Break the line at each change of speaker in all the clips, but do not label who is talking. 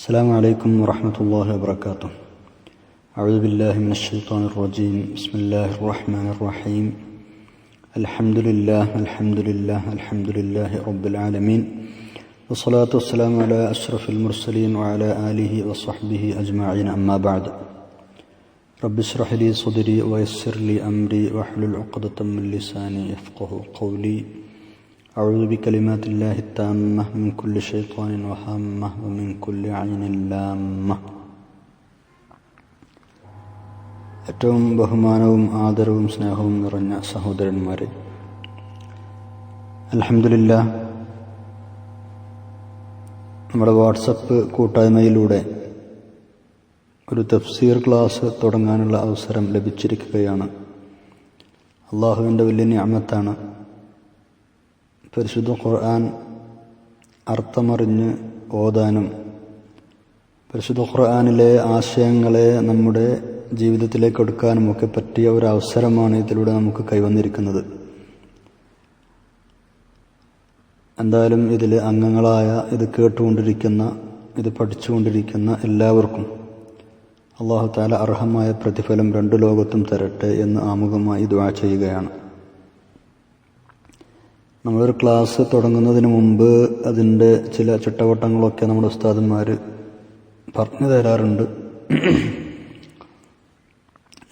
السلام عليكم ورحمة الله وبركاته. أعوذ بالله من الشيطان الرجيم. بسم الله الرحمن الرحيم. الحمد لله الحمد لله الحمد لله رب العالمين. والصلاة والسلام على أشرف المرسلين وعلى آله وصحبه أجمعين. أما بعد رب اشرح لي صدري ويسر لي أمري واحلل عقدة من لساني يفقه قولي. أعوذ بكلمات الله التامة من كل شيطان وهامة ومن كل عين لامة ഏറ്റവും ബഹുമാനവും ആദരവും സ്നേഹവും നിറഞ്ഞ സഹോദരന്മാരെ അലഹമില്ല നമ്മുടെ വാട്സപ്പ് കൂട്ടായ്മയിലൂടെ ഒരു തഫ്സീർ ക്ലാസ് തുടങ്ങാനുള്ള അവസരം ലഭിച്ചിരിക്കുകയാണ് അള്ളാഹുവിൻ്റെ വലിയ ഞാമത്താണ് പരിശുദ്ധ ഖുർആൻ അർത്ഥമറിഞ്ഞ് ഓതാനും പരിശുദ്ധ ഖുർആാനിലെ ആശയങ്ങളെ നമ്മുടെ ജീവിതത്തിലേക്ക് എടുക്കാനും ഒക്കെ പറ്റിയ ഒരു അവസരമാണ് ഇതിലൂടെ നമുക്ക് കൈവന്നിരിക്കുന്നത്. എന്തായാലും ഇതിൽ അംഗങ്ങളായ ഇത് കേട്ടുകൊണ്ടിരിക്കുന്ന ഇത് പഠിച്ചുകൊണ്ടിരിക്കുന്ന എല്ലാവർക്കും അള്ളാഹു താല അർഹമായ പ്രതിഫലം രണ്ടു ലോകത്തും തരട്ടെ എന്ന് ആമുഖമായി ദ്വാ ചെയ്യുകയാണ്. നമ്മളൊരു ക്ലാസ് തുടങ്ങുന്നതിന് മുമ്പ് അതിന്റെ ചില ചിട്ടവട്ടങ്ങളൊക്കെ നമ്മുടെ ഉസ്താദന്മാർ പറഞ്ഞു തരാറുണ്ട്.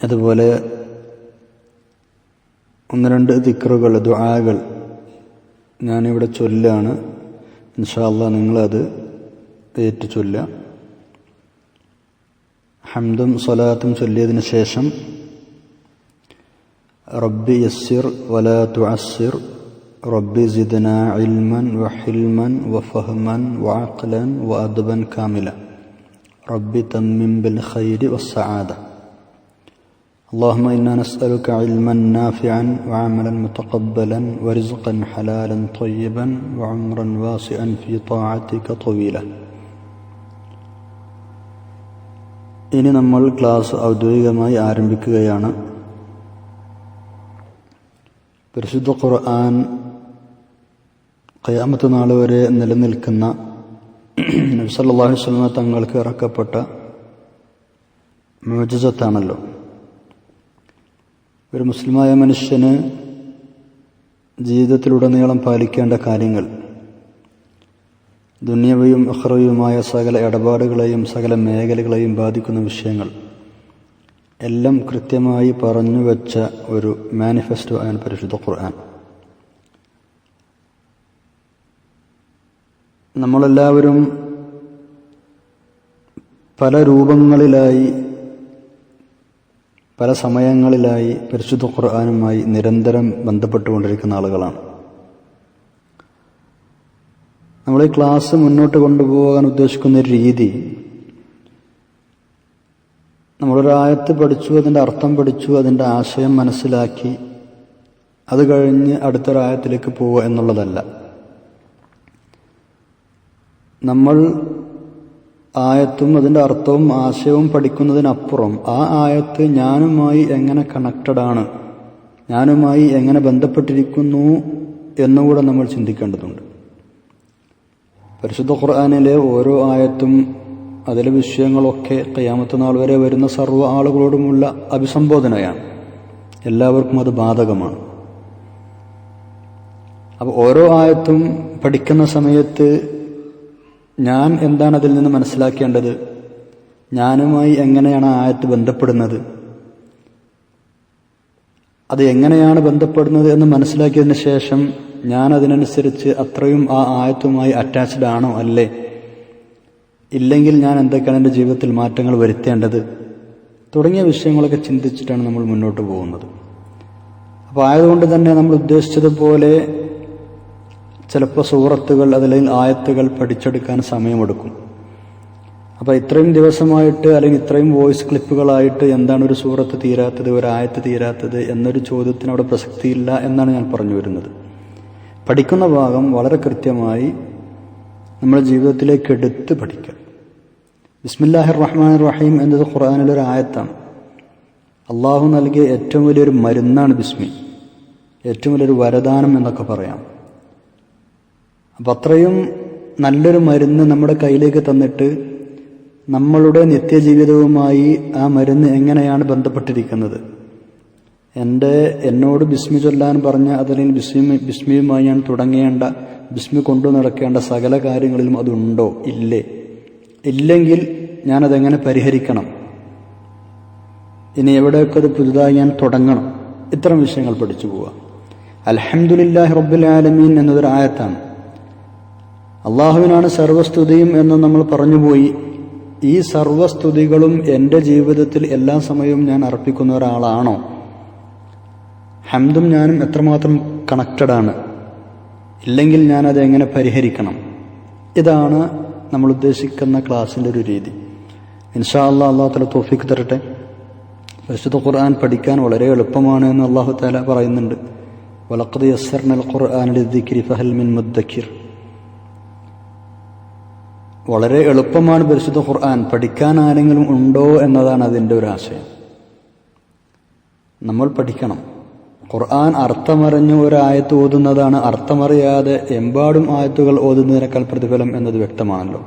അതുപോലെ ഒന്ന് രണ്ട് ദിക്റുകൾ ദുആകൾ ഞാനിവിടെ ചൊല്ലാണ്. ഇൻഷാല്ല നിങ്ങളത് ഏറ്റു ചൊല്ലുക ഹംദും സ്വലാത്തും ചൊല്ലിയതിന് ശേഷം റബ്ബി യസ്സിർ വലാ തുഅസ്സിർ റബ്ബി സിദ്ന ഇൽമൻ വഹിൽമൻ വഫഹ്മൻ വഅഖ്ലൻ വഅദ്ബൻ കാമില റബ്ബി തമ്മിം ബിൽ ഖൈരി വസ്സആദ اللهم إنا نسألك علما نافعا وعملا متقبلا ورزقا حلالا طيبا وعمرا واسعا في طاعتك طويلا ഇനി നമ്മൾ ക്ലാസ് ഔദ്യോഗികമായി ആരംഭിക്കുകയാണ് പരിശുദ്ധ ഖുർആൻ ഖയാമത്ത് നാൾ വരെ നിലനിൽക്കുന്ന നബ്സല്ലാഹു വസ്ലമ തങ്ങൾക്ക് ഇറക്കപ്പെട്ട മോചിസത്താണല്ലോ ഒരു മുസ്ലിമായ മനുഷ്യന് ജീവിതത്തിലുടനീളം പാലിക്കേണ്ട കാര്യങ്ങൾ ദുന്യവയും അഹ്റവയുമായ സകല ഇടപാടുകളെയും സകല മേഖലകളെയും ബാധിക്കുന്ന വിഷയങ്ങൾ എല്ലാം കൃത്യമായി പറഞ്ഞു വെച്ച ഒരു മാനിഫെസ്റ്റോ ആണ് പരിശുദ്ധ ഖുർആൻ. നമ്മളെല്ലാവരും പല രൂപങ്ങളിലായി പല സമയങ്ങളിലായി പരിശുദ്ധ ഖുർആാനുമായി നിരന്തരം ബന്ധപ്പെട്ടുകൊണ്ടിരിക്കുന്ന ആളുകളാണ്. നമ്മൾ ഈ ക്ലാസ് മുന്നോട്ട് കൊണ്ടുപോകാൻ ഉദ്ദേശിക്കുന്ന രീതി നമ്മളൊരായത്ത് പഠിച്ചു അതിന്റെ അർത്ഥം പഠിച്ചു അതിന്റെ ആശയം മനസ്സിലാക്കി അത് കഴിഞ്ഞ് അടുത്തൊരായത്തിലേക്ക് പോവുക എന്നുള്ളതല്ല. നമ്മൾ ആയത്തും അതിന്റെ അർത്ഥവും ആശയവും പഠിക്കുന്നതിനപ്പുറം ആ ആയത്ത് ഞാനുമായി എങ്ങനെ കണക്റ്റഡ് ആണ്? ഞാനുമായി എങ്ങനെ ബന്ധപ്പെട്ടിരിക്കുന്നു എന്നുകൂടെ നമ്മൾ ചിന്തിക്കേണ്ടതുണ്ട്. പരിശുദ്ധ ഖുർആാനിലെ ഓരോ ആയത്തും അതിലെ വിഷയങ്ങളൊക്കെ കയ്യാമത്ത് നാൾ വരെ വരുന്ന സർവ ആളുകളോടുമുള്ള അഭിസംബോധനയാണ്. എല്ലാവർക്കും അത് ബാധകമാണ്. അപ്പോൾ ഓരോ ആയത്തും പഠിക്കുന്ന സമയത്ത് ഞാൻ എന്താണ് അതിൽ നിന്ന് മനസ്സിലാക്കേണ്ടത്? ഞാനുമായി എങ്ങനെയാണ് ആയത്ത് ബന്ധപ്പെടുന്നത്? അത് എങ്ങനെയാണ് ബന്ധപ്പെടുന്നത് എന്ന് മനസ്സിലാക്കിയതിന് ശേഷം ഞാൻ അതിനനുസരിച്ച് അത്രയും ആ ആയത്തുമായി അറ്റാച്ച്ഡ് ആണോ അല്ലേ? ഇല്ലെങ്കിൽ ഞാൻ എന്തൊക്കെയാണ് എന്റെ ജീവിതത്തിൽ മാറ്റങ്ങൾ വരുത്തേണ്ടത്? തുടങ്ങിയ വിഷയങ്ങളൊക്കെ ചിന്തിച്ചിട്ടാണ് നമ്മൾ മുന്നോട്ട് പോകുന്നത്. അപ്പോൾ ആയതുകൊണ്ട് തന്നെ നമ്മൾ ഉദ്ദേശിച്ചതുപോലെ ചിലപ്പോൾ സൂറത്തുകൾ അതല്ലെങ്കിൽ ആയത്തുകൾ പഠിച്ചെടുക്കാൻ സമയമെടുക്കും. അപ്പോൾ ഇത്രയും ദിവസമായിട്ട് അല്ലെങ്കിൽ ഇത്രയും വോയിസ് ക്ലിപ്പുകളായിട്ട് എന്താണ് ഒരു സൂറത്ത് തീരാത്തത് ഒരു ആയത്ത് തീരാത്തത് എന്നൊരു ചോദ്യത്തിന് അവിടെ പ്രസക്തിയില്ല എന്നാണ് ഞാൻ പറഞ്ഞു വരുന്നത്. പഠിക്കുന്ന ഭാഗം വളരെ കൃത്യമായി നമ്മുടെ ജീവിതത്തിലേക്ക് എടുത്ത് പഠിക്കുക. ബിസ്മില്ലാഹിർ റഹ്മാൻ റഹീം എന്നത് ഖുർആാനിലൊരു ആയത്താണ്. അള്ളാഹു നൽകിയ ഏറ്റവും വലിയൊരു മരുന്നാണ് ബിസ്മി. ഏറ്റവും വലിയൊരു വരദാനം എന്നൊക്കെ പറയാം. അപ്പം അത്രയും നല്ലൊരു മരുന്ന് നമ്മുടെ കയ്യിലേക്ക് തന്നിട്ട് നമ്മളുടെ നിത്യജീവിതവുമായി ആ മരുന്ന് എങ്ങനെയാണ് ബന്ധപ്പെട്ടിരിക്കുന്നത്? എന്റെ എന്നോട് ബിസ്മി ചൊല്ലാൻ പറഞ്ഞ അതിൽ ബിസ്മി ബിസ്മിയുമായി ഞാൻ തുടങ്ങേണ്ട ബിസ്മി കൊണ്ടു നടക്കേണ്ട സകല കാര്യങ്ങളിലും അതുണ്ടോ? ഇല്ലേ. ഇല്ലെങ്കിൽ ഞാനതെങ്ങനെ പരിഹരിക്കണം? ഇനി എവിടെയൊക്കെ അത് പുതുതായി ഞാൻ തുടങ്ങണം? ഇത്തരം വിഷയങ്ങൾ പഠിച്ചു പോവുക അലഹമുല്ലാഹി റബ്ബുൽ ആലമീൻ എന്നതൊരു ആയത്താണ്. അള്ളാഹുവിനാണ് സർവസ്തുതിയും എന്ന് നമ്മൾ പറഞ്ഞുപോയി. ഈ സർവസ്തുതികളും എന്റെ ജീവിതത്തിൽ എല്ലാ സമയവും ഞാൻ അർപ്പിക്കുന്ന ഒരാളാണോ? ഹംദും ഞാനും എത്രമാത്രം കണക്റ്റഡ് ആണ്. ഇല്ലെങ്കിൽ ഞാനത് എങ്ങനെ പരിഹരിക്കണം? ഇതാണ് നമ്മൾ ഉദ്ദേശിക്കുന്ന ക്ലാസ്സിന്റെ ഒരു രീതി. ഇൻഷാ അല്ലാ അള്ളാഹു തല തോഫിക്ക് തരട്ടെ. പരിശുദ്ധ ഖുർആൻ പഠിക്കാൻ വളരെ എളുപ്പമാണ് എന്ന് അള്ളാഹു താല പറയുന്നുണ്ട്. വലക്കത് യസ്സർനൽ ദിക്രി ഫഹൽ മിൻ മുദ്ദക്കിർ. വളരെ എളുപ്പമാണ് പരിശുദ്ധ ഖുർആൻ. പഠിക്കാൻ ആരെങ്കിലും ഉണ്ടോ എന്നതാണ് അതിന്റെ ഒരു ആശയം. നമ്മൾ പഠിക്കണം. ഖുർആൻ അർത്ഥമറിഞ്ഞ് ഒരായത്ത് ഓതുന്നതാണ്. അർത്ഥമറിയാതെ എമ്പാടും ആയത്തുകൾ ഓതുന്നതിനേക്കാൾ പ്രതിഫലം എന്നത് വ്യക്തമാണല്ലോ.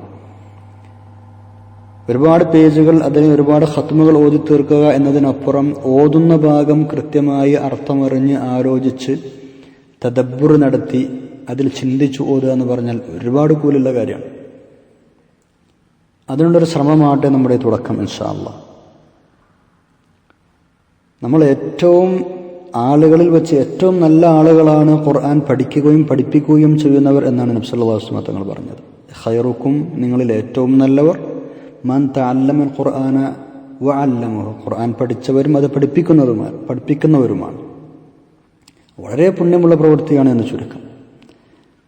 ഒരുപാട് പേജുകൾ അതിന് ഒരുപാട് ഹത്മുകൾ ഓതി തീർക്കുക എന്നതിനപ്പുറം ഓതുന്ന ഭാഗം കൃത്യമായി അർത്ഥമറിഞ്ഞ് ആലോചിച്ച് തദബ്ബുർ നടത്തി അതിൽ ചിന്തിച്ചു ഓതുക എന്ന് പറഞ്ഞാൽ ഒരുപാട് കൂലുള്ള കാര്യമാണ്. അതിനുള്ളൊരു ശ്രമമാകട്ടെ നമ്മുടെ തുടക്കം ഇൻഷാല്ല നമ്മൾ ഏറ്റവും ആളുകളിൽ വെച്ച് ഏറ്റവും നല്ല ആളുകളാണ് ഖുർആൻ പഠിക്കുകയും പഠിപ്പിക്കുകയും ചെയ്യുന്നവർ എന്നാണ് നബ്സല്ലാസ്മ തങ്ങൾ പറഞ്ഞത്. ഹൈറുക്കും നിങ്ങളിൽ ഏറ്റവും നല്ലവർ മൻ തല്ലമൽ ഖുർആന വ ഖുർആൻ പഠിച്ചവരും അത് പഠിപ്പിക്കുന്നതുമാണ് പഠിപ്പിക്കുന്നവരുമാണ്. വളരെ പുണ്യമുള്ള പ്രവൃത്തിയാണ് എന്ന് ചുരുക്കം.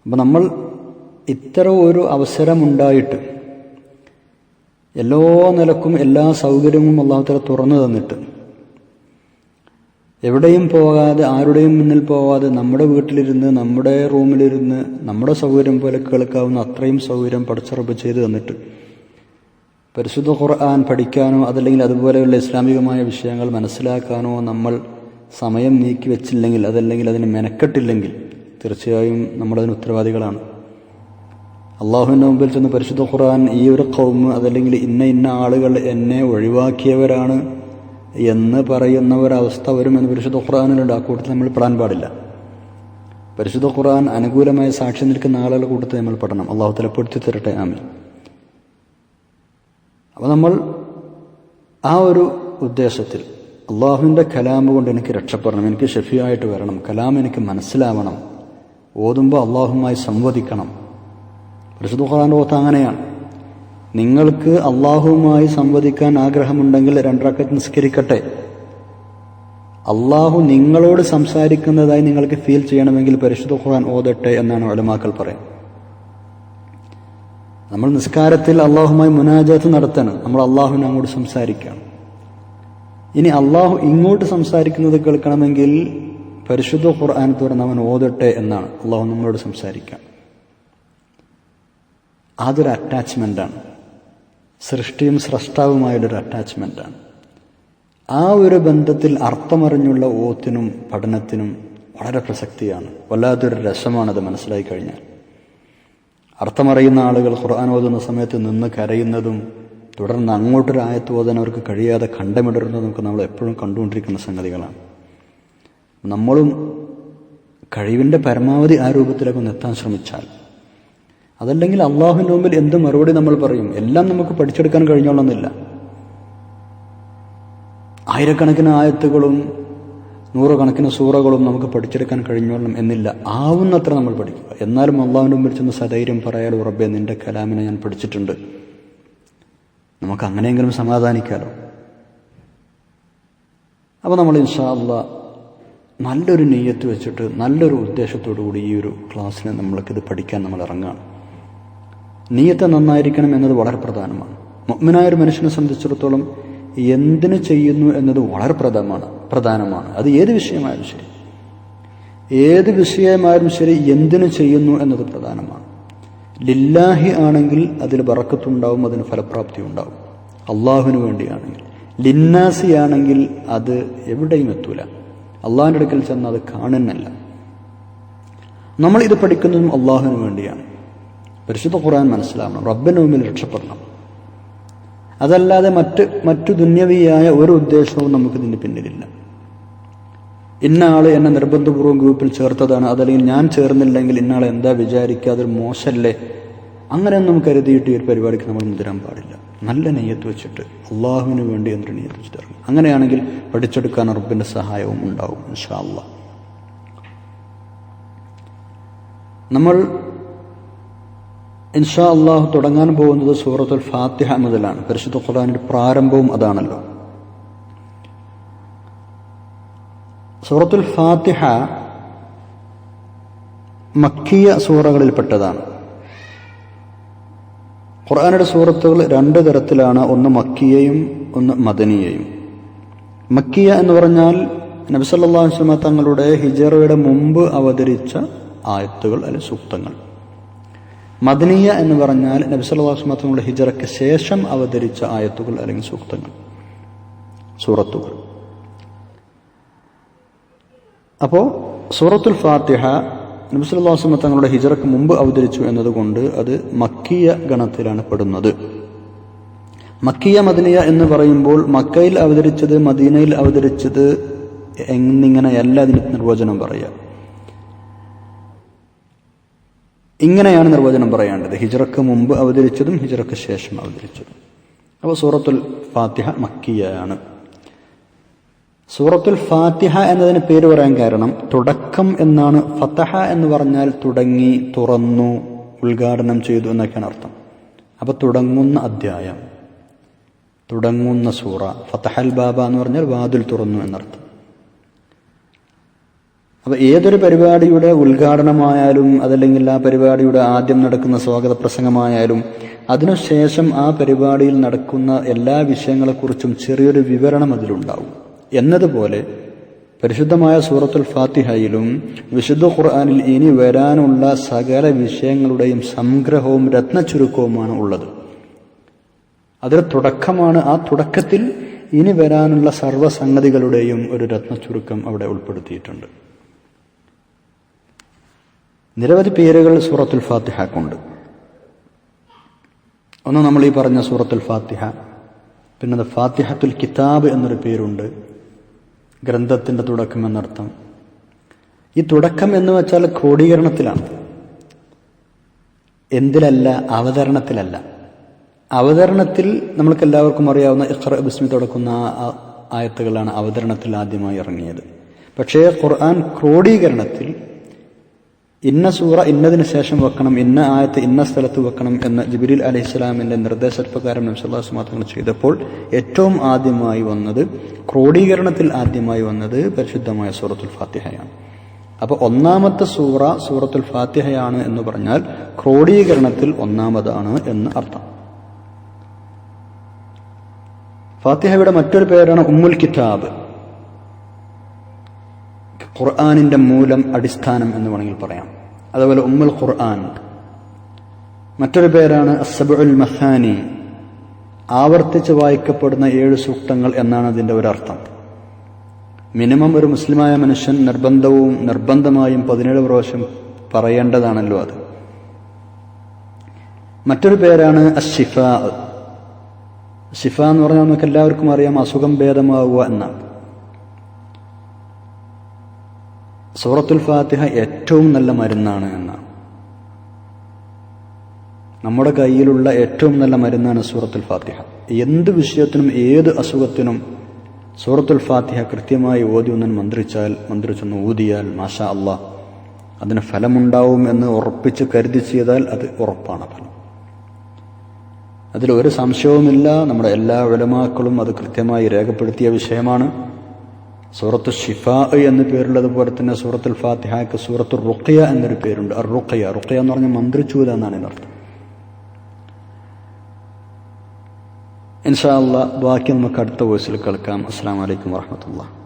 അപ്പം നമ്മൾ ഇത്തരം ഒരു അവസരമുണ്ടായിട്ട് എല്ലാ നിലക്കും എല്ലാ സൗകര്യവും അള്ളാഹുത്തല തുറന്നു തന്നിട്ട്. എവിടെയും പോകാതെ ആരുടെയും മുന്നിൽ പോകാതെ നമ്മുടെ വീട്ടിലിരുന്ന് നമ്മുടെ റൂമിലിരുന്ന് നമ്മുടെ സൗകര്യം പോലെ കേൾക്കാവുന്ന അത്രയും സൗകര്യം പഠിച്ചുറപ്പ് ചെയ്തു തന്നിട്ട്. പരിശുദ്ധ ഖുർആൻ പഠിക്കാനോ അതല്ലെങ്കിൽ അതുപോലെയുള്ള ഇസ്ലാമികമായ വിഷയങ്ങൾ മനസ്സിലാക്കാനോ നമ്മൾ സമയം നീക്കി വെച്ചില്ലെങ്കിൽ അതല്ലെങ്കിൽ അതിന് മെനക്കെട്ടില്ലെങ്കിൽ തീർച്ചയായും നമ്മളതിന് ഉത്തരവാദികളാണ്. അള്ളാഹുവിന്റെ മുമ്പിൽ ചെന്ന് പരിശുദ്ധ ഖുർആൻ ഈ ഒരു കൗമ് അതല്ലെങ്കിൽ ഇന്ന ഇന്ന ആളുകൾ എന്നെ ഒഴിവാക്കിയവരാണ് എന്ന് പറയുന്ന ഒരവസ്ഥ വരുമെന്ന് പരിശുദ്ധ ഖുർആാനിലുണ്ട്. ആ കൂട്ടത്തിൽ നമ്മൾ പെടാൻ പാടില്ല. പരിശുദ്ധ ഖുർആൻ അനുകൂലമായ സാക്ഷി നിൽക്കുന്ന ആളുകളുടെ കൂട്ടത്തിൽ നമ്മൾ പെടണം. അള്ളാഹു തലപ്പെടുത്തി തരട്ടെ. ആമി അപ്പോൾ നമ്മൾ ആ ഒരു ഉദ്ദേശത്തിൽ അള്ളാഹുവിന്റെ കലാമ് കൊണ്ട് എനിക്ക് രക്ഷപ്പെടണം. എനിക്ക് ഷെഫിയായിട്ട് വരണം. കലാം എനിക്ക് മനസ്സിലാവണം. ഓതുമ്പോൾ അള്ളാഹുമായി സംവദിക്കണം. പരിശുദ്ധ ഓത്ത് അങ്ങനെയാണ്. നിങ്ങൾക്ക് അള്ളാഹുവുമായി സംവദിക്കാൻ ആഗ്രഹമുണ്ടെങ്കിൽ രണ്ടറക്കത്ത് നിസ്കരിക്കട്ടെ. അള്ളാഹു നിങ്ങളോട് സംസാരിക്കുന്നതായി നിങ്ങൾക്ക് ഫീൽ ചെയ്യണമെങ്കിൽ പരിശുദ്ധ ഖുർആൻ ഓതട്ടെ എന്നാണ് ഒലമാക്കൾ പറയുന്നത്. നമ്മൾ നിസ്കാരത്തിൽ അള്ളാഹുമായി മുനാജാത്ത് നടത്തണം. നമ്മൾ അള്ളാഹുവിനെ അങ്ങോട്ട് സംസാരിക്കണം. ഇനി അള്ളാഹു ഇങ്ങോട്ട് സംസാരിക്കുന്നത് കേൾക്കണമെങ്കിൽ പരിശുദ്ധ ഖുർആാനത്തോടെ നമ്മൾ ഓതട്ടെ എന്നാണ്. അള്ളാഹു നമ്മളോട് സംസാരിക്കാം. അതൊരു അറ്റാച്ച്മെന്റാണ് സൃഷ്ടിയും സ്രഷ്ടാവുമായുള്ളൊരു അറ്റാച്ച്മെന്റാണ് ആ ഒരു ബന്ധത്തിൽ അർത്ഥമറിഞ്ഞുള്ള ഓത്തിനും പഠനത്തിനും വളരെ പ്രസക്തിയാണ്. വല്ലാത്തൊരു രസമാണത് മനസ്സിലായി കഴിഞ്ഞാൽ. അർത്ഥമറിയുന്ന ആളുകൾ ഖുർആൻ ഓതുന്ന സമയത്ത് നിന്ന് കരയുന്നതും തുടർന്ന് അങ്ങോട്ടൊരു ആയത്ത് ഓതാൻ അവർക്ക് കഴിയാതെ കണ്ടമിടരുന്നതും ഒക്കെ നമ്മൾ എപ്പോഴും കണ്ടുകൊണ്ടിരിക്കുന്ന സംഗതികളാണ്. നമ്മളും കഴിവിന്റെ പരമാവധി ആ രൂപത്തിലേക്ക് ഒന്ന് എത്താൻ ശ്രമിച്ചാൽ അതല്ലെങ്കിൽ അള്ളാഹുവിന്റെ മുമ്പിൽ എന്ത് മറുപടി നമ്മൾ പറയും? എല്ലാം നമുക്ക് പഠിച്ചെടുക്കാൻ കഴിഞ്ഞോളന്നില്ല. ആയിരക്കണക്കിന് ആയത്തുകളും നൂറുകണക്കിന് സൂറകളും നമുക്ക് പഠിച്ചെടുക്കാൻ കഴിഞ്ഞോളണം എന്നില്ല. ആവുന്നത്ര നമ്മൾ പഠിക്കുക. എന്നാലും അള്ളാഹുവിന്റെ മുമ്പിൽ ചെന്ന് സധൈര്യം പറയാലോ ഉറബേ നിന്റെ കലാമിനെ ഞാൻ പഠിച്ചിട്ടുണ്ട്. നമുക്ക് അങ്ങനെയെങ്കിലും സമാധാനിക്കാലോ? അപ്പോൾ നമ്മൾ ഇൻഷാ അല്ല നല്ലൊരു നെയ്യത്ത് വെച്ചിട്ട് നല്ലൊരു ഉദ്ദേശത്തോടു കൂടി ഈ ഒരു ക്ലാസ്സിനെ നമ്മൾക്കിത് പഠിക്കാൻ നമ്മൾ ഇറങ്ങുകയാണ്. നീയത്ത് നന്നായിരിക്കണം എന്നത് വളരെ പ്രധാനമാണ്. മുഗ്മനായ ഒരു മനുഷ്യനെ സംബന്ധിച്ചിടത്തോളം എന്തിനു ചെയ്യുന്നു എന്നത് വളരെ പ്രധാനമാണ് പ്രധാനമാണ്. അത് ഏത് വിഷയമായാലും ശരി. ഏത് വിഷയമായാലും ശരി എന്തിനു ചെയ്യുന്നു എന്നത് പ്രധാനമാണ്. ലില്ലാഹി ആണെങ്കിൽ അതിൽ വറക്കത്തുണ്ടാവും അതിന് ഫലപ്രാപ്തി ഉണ്ടാവും അള്ളാഹുവിന് വേണ്ടിയാണെങ്കിൽ. ലിന്നാസി ആണെങ്കിൽ അത് എവിടെയും എത്തൂല. അള്ളാഹിന്റെ അടുക്കൽ ചെന്ന് അത് കാണുന്നല്ല നമ്മൾ ഇത് പഠിക്കുന്നതും അള്ളാഹുവിന് വേണ്ടിയാണ്. പരിശുദ്ധ ഖുർആൻ മനസ്സിലാവണം. റബ്ബിന് മുമ്പിൽ രക്ഷപ്പെടണം. അതല്ലാതെ മറ്റ് മറ്റു ദുന്യവിയായ ഒരു ഉദ്ദേശവും നമുക്ക് ഇതിന് പിന്നിലില്ല. ഇന്ന ആൾ എന്നെ നിർബന്ധപൂർവം ഗ്രൂപ്പിൽ ചേർത്തതാണ്. അതല്ലെങ്കിൽ ഞാൻ ചേർന്നില്ലെങ്കിൽ ഇന്നാളെ എന്താ വിചാരിക്കുക? അതൊരു മോശമല്ലേ അങ്ങനെയൊന്നും കരുതിയിട്ട് ഈ ഒരു പരിപാടിക്ക് നമ്മൾ മുതിരാൻ പാടില്ല. നല്ല നെയ്യത്ത് വെച്ചിട്ട് അള്ളാഹുവിന് വേണ്ടി എന്തൊരു നെയ്യത്ത് വെച്ചിട്ട് അങ്ങനെയാണെങ്കിൽ പഠിച്ചെടുക്കാൻ റബ്ബിന്റെ സഹായവും ഉണ്ടാവും ഇൻഷാ നമ്മൾ ഇൻഷാ അള്ളാഹു തുടങ്ങാൻ പോകുന്നത് സൂറത്തുൽ ഫാത്തിഹ മുതലാണ്. പരിശുദ്ധ ഖുർആാനിന്റെ പ്രാരംഭവും അതാണല്ലോ. സൂറത്തുൽ ഫാത്തിഹ മക്കിയ സൂറകളിൽപ്പെട്ടതാണ്. ഖുർആാനുടെ സൂറത്തുകൾ രണ്ട് തരത്തിലാണ്. ഒന്ന് മക്കിയയും ഒന്ന് മദനിയയും. മക്കിയ എന്ന് പറഞ്ഞാൽ നബിസല്ലാ വസ്ലമ തങ്ങളുടെ ഹിജറയുടെ മുമ്പ് അവതരിച്ച ആയത്തുകൾ അല്ലെങ്കിൽ സൂക്തങ്ങൾ. മദനീയ എന്ന് പറഞ്ഞാൽ നബിസല്ലാസ്മ തങ്ങളുടെ ഹിജറയ്ക്ക് ശേഷം അവതരിച്ച ആയത്തുകൾ അല്ലെങ്കിൽ സൂക്തങ്ങൾ സൂറത്തുകൾ. അപ്പോൾ സൂറത്തുൽ ഫാത്തിഹ നബിസ്വല്ലാസ്മ തങ്ങളുടെ ഹിജറക്ക് മുമ്പ് അവതരിച്ചു എന്നതുകൊണ്ട് അത് മക്കിയ ഗണത്തിലാണ് പെടുന്നത്. മക്കിയ മദനിയ എന്ന് പറയുമ്പോൾ മക്കയിൽ അവതരിച്ചത് മദീനയിൽ അവതരിച്ചത് എന്നിങ്ങനെയല്ല അതിന് നിർവചനം പറയുക. ഇങ്ങനെയാണ് നിർവചനം പറയേണ്ടത് ഹിജറക്ക് മുമ്പ് അവതരിച്ചതും ഹിജറക്ക് ശേഷം അവതരിച്ചതും. അപ്പോൾ സൂറത്തുൽ ഫാത്തിഹ മക്കിയാണ് സൂറത്തുൽ ഫാത്തിഹ എന്നതിന് പേര് പറയാൻ കാരണം തുടക്കം എന്നാണ് ഫത്തഹ എന്ന് പറഞ്ഞാൽ തുടങ്ങി തുറന്നു ഉദ്ഘാടനം ചെയ്തു എന്നൊക്കെയാണ് അർത്ഥം. അപ്പോൾ തുടങ്ങുന്ന അധ്യായം തുടങ്ങുന്ന സൂറ ഫത്തഹൽ ബാബ എന്ന് പറഞ്ഞാൽ വാതിൽ തുറന്നു എന്നർത്ഥം. അപ്പോൾ ഏതൊരു പരിപാടിയുടെ ഉദ്ഘാടനമായാലും അതല്ലെങ്കിൽ ആ പരിപാടിയുടെ ആദ്യം നടക്കുന്ന സ്വാഗത പ്രസംഗമായാലും അതിനുശേഷം ആ പരിപാടിയിൽ നടക്കുന്ന എല്ലാ വിഷയങ്ങളെക്കുറിച്ചും ചെറിയൊരു വിവരണം അതിലുണ്ടാവും. എന്നതുപോലെ പരിശുദ്ധമായ സൂറത്തുൽ ഫാത്തിഹയിലും വിശുദ്ധ ഖുർആാനിൽ ഇനി വരാനുള്ള സകല വിഷയങ്ങളുടെയും സംഗ്രഹവും രത്നച്ചുരുക്കവുമാണ് ഉള്ളത്. അതൊരു തുടക്കമാണ്. ആ തുടക്കത്തിൽ ഇനി വരാനുള്ള സർവസംഗതികളുടെയും ഒരു രത്നച്ചുരുക്കം അവിടെ ഉൾപ്പെടുത്തിയിട്ടുണ്ട്. നിരവധി പേരുകൾ സൂറത്തുൽ ഫാത്തിഹക്കുണ്ട്. ഒന്ന് നമ്മൾ ഈ പറഞ്ഞ സൂറത്തുൽ ഫാത്തിഹ പിന്നെ ഫാത്തിഹത്തുൽ കിതാബ് എന്നൊരു പേരുണ്ട് ഗ്രന്ഥത്തിന്റെ തുടക്കം എന്നർത്ഥം. ഈ തുടക്കം എന്ന് വെച്ചാൽ ക്രോഡീകരണത്തിലാണ്. എന്തിലല്ല അവതരണത്തിലല്ല. അവതരണത്തിൽ നമ്മൾക്ക് എല്ലാവർക്കും അറിയാവുന്ന ഇഖ്റ ബിസ്മി തുടക്കുന്ന ആയത്തുകളാണ് അവതരണത്തിൽ ആദ്യമായി ഇറങ്ങിയത്. പക്ഷേ ഖുർആൻ ക്രോഡീകരണത്തിൽ ഇന്ന സൂറ ഇന്നതിന് ശേഷം വെക്കണം ഇന്ന ആയത്ത് ഇന്ന സ്ഥലത്ത് വെക്കണം എന്ന് ജിബിരിൽ അലൈഹി ഇസ്ലാമിന്റെ നിർദ്ദേശപ്രകാരം നബ്സല്ലാസ് മാത്രങ്ങൾ ചെയ്തപ്പോൾ ഏറ്റവും ആദ്യമായി വന്നത് ക്രോഡീകരണത്തിൽ ആദ്യമായി വന്നത് പരിശുദ്ധമായ സൂറത്തുൽ ഫാത്തിഹയാണ്. അപ്പോൾ ഒന്നാമത്തെ സൂറ സൂറത്തുൽ ഫാത്തിഹയാണ് എന്ന് പറഞ്ഞാൽ ക്രോഡീകരണത്തിൽ ഒന്നാമതാണ് എന്ന് അർത്ഥം. ഫാത്തിഹയുടെ മറ്റൊരു പേരാണ് ഉമ്മുൽ കിതാബ്. ഖുർആാനിന്റെ മൂലം അടിസ്ഥാനം എന്ന് വേണമെങ്കിൽ പറയാം. അതുപോലെ ഉമ്മുൽ ഖുർആൻ. മറ്റൊരു പേരാണ് അസബുൽ മഹാനി. ആവർത്തിച്ച് വായിക്കപ്പെടുന്ന ഏഴ് സൂക്തങ്ങൾ എന്നാണ് അതിന്റെ ഒരർത്ഥം. മിനിമം ഒരു മുസ്ലിമായ മനുഷ്യൻ നിർബന്ധവും നിർബന്ധമായും പതിനേഴ് പ്രാവശ്യം പറയേണ്ടതാണല്ലോ അത്. മറ്റൊരു പേരാണ് അഷിഫ ഷിഫ എന്ന് പറഞ്ഞാൽ നമുക്ക് എല്ലാവർക്കും അറിയാം അസുഖം ഭേദമാവുക എന്നാണ്. സൂറത്തുൽ ഫാത്തിഹ ഏറ്റവും നല്ല മരുന്നാണ് എന്നാണ്. നമ്മുടെ കയ്യിലുള്ള ഏറ്റവും നല്ല മരുന്നാണ് സൂറത്തുൽ ഫാത്തിഹ. എന്ത് വിഷയത്തിനും ഏത് അസുഖത്തിനും സൂറത്തുൽ ഫാത്തിഹ കൃത്യമായി ഓതി ഒന്നും മന്ത്രിച്ചാൽ മന്ത്രിച്ചൊന്ന് ഊതിയാൽ മാഷ അള്ളാഹ് അതിന് ഫലമുണ്ടാവും എന്ന് ഉറപ്പിച്ച് കരുതി ചെയ്താൽ അത് ഉറപ്പാണ് ഫലം. അതിൽ ഒരു സംശയവുമില്ല. നമ്മുടെ എല്ലാ വിലമാക്കളും അത് കൃത്യമായി രേഖപ്പെടുത്തിയ വിഷയമാണ്. സൂറത്ത് ഷിഫാ എന്ന് പേരുള്ളതുപോലെ തന്നെ സൂറത്തുൽ ഫാത്തിഹയ്ക്ക് സൂറത്ത് റുഖിയ എന്നൊരു പേരുണ്ട്. അർ-റുഖിയ റുഖയ. എന്ന് പറഞ്ഞാൽ മന്ത്രിച്ചൂല എന്നാണ് ഇതിനർത്ഥം ഇൻഷാ അള്ളാഹ് ബാക്കി നമുക്ക് അടുത്ത വോയിസിൽ കേൾക്കാം. അസ്സാം വലൈക്കും വാഹമത്തുള്ള